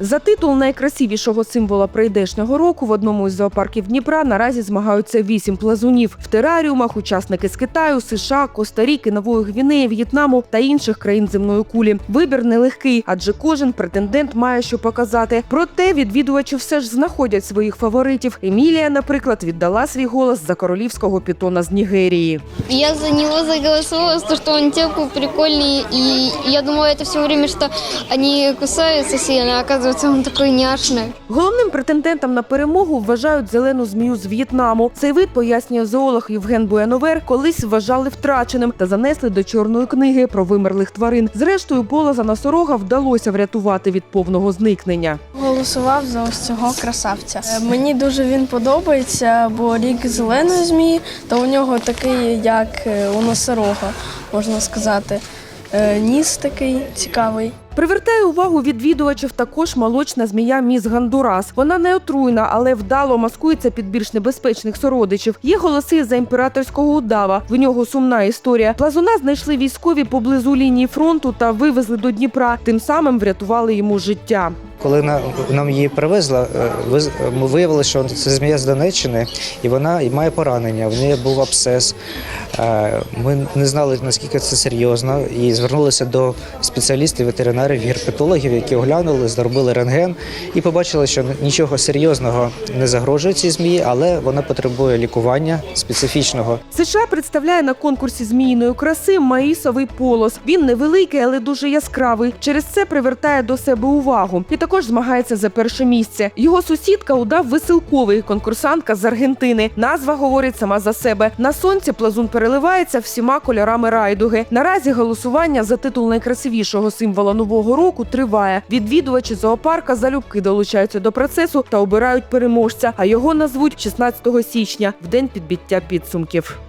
За титул найкрасивішого символа прийдешнього року в одному із зоопарків Дніпра наразі змагаються вісім плазунів. В тераріумах учасники з Китаю, США, Коста-Ріки, Нової Гвінеї, В'єтнаму та інших країн земної кулі. Вибір нелегкий, адже кожен претендент має що показати. Проте відвідувачі все ж знаходять своїх фаворитів. Емілія, наприклад, віддала свій голос за королівського пітона з Нігерії. Я за него заголосовала, то, что он теплый, прикольный. И я думала это все время, что они кусаются сильно, а оказывается он такой няшный. Головним претендентом на перемогу вважають зелену змію з В'єтнаму. Цей вид пояснює зоолог Євген Буяновер, колись вважали втраченим та занесли до чорної книги про вимерлих тварин. Зрештою, полоза носорога вдалося врятувати від повного зникнення. Голосував за ось цього красавця. Е, Мені дуже він подобається, бо рік зеленої змії, та у нього такий, як е, у носорога, можна сказати. Е, Ніс такий цікавий. Привертає увагу відвідувачів також молочна змія міс Гандурас. Вона не отруйна, але вдало маскується під більш небезпечних сородичів. Є голоси за імператорського удава. В нього сумна історія. Плазуна знайшли військові поблизу лінії фронту та вивезли до Дніпра. Тим самим врятували йому життя. Коли на- нам її привезли, е, ми виявили, що це змія з Донеччини, і вона має поранення. В неї був абсцес. Е, Ми не знали наскільки це серйозно, і звернулися до спеціалістів, ветеринарів, герпетологів, які оглянули, зробили рентген і побачили, що нічого серйозного не загрожує цій змії, але вона потребує лікування специфічного. США представляє на конкурсі зміїної краси маїсовий полос. Він невеликий, але дуже яскравий. Через це привертає до себе увагу і також змагається за перше місце. Його сусідка удав веселковий конкурсантка з Аргентини. Назва говорить сама за себе. На сонці плазун переливається всіма кольорами райдуги. Наразі голосування за титул найкрасивішого символа нового року триває. Відвідувачі зоопарка залюбки долучаються до процесу та обирають переможця. А його назвуть 16 січня в день підбиття підсумків.